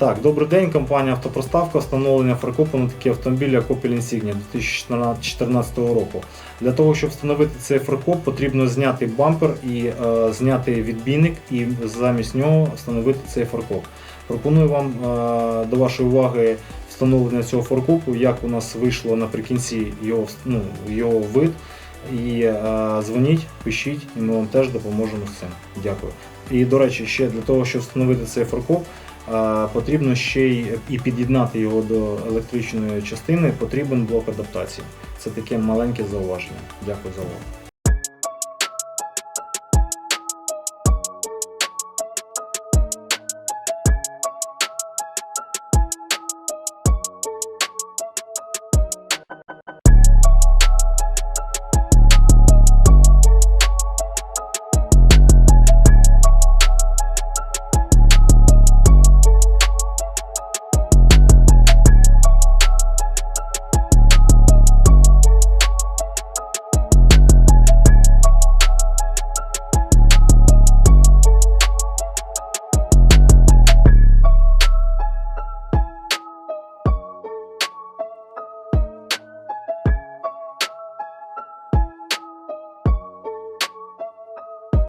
Так, добрий день, компанія Автопроставка, встановлення фаркопу на такі автомобілі, як Opel Insignia 2014 року. Для того, щоб встановити цей фаркоп, потрібно зняти бампер і е, зняти відбійник і замість нього встановити цей фаркоп. Пропоную вам е, до вашої уваги встановлення цього фаркопу, як у нас вийшло наприкінці його, ну, його вид. І е, дзвоніть, пишіть, і ми вам теж допоможемо з цим. Дякую. І до речі, ще для того, щоб встановити цей фаркоп, потрібно ще й і під'єднати його до електричної частини, потрібен блок адаптації. Це таке маленьке зауваження. Дякую за увагу.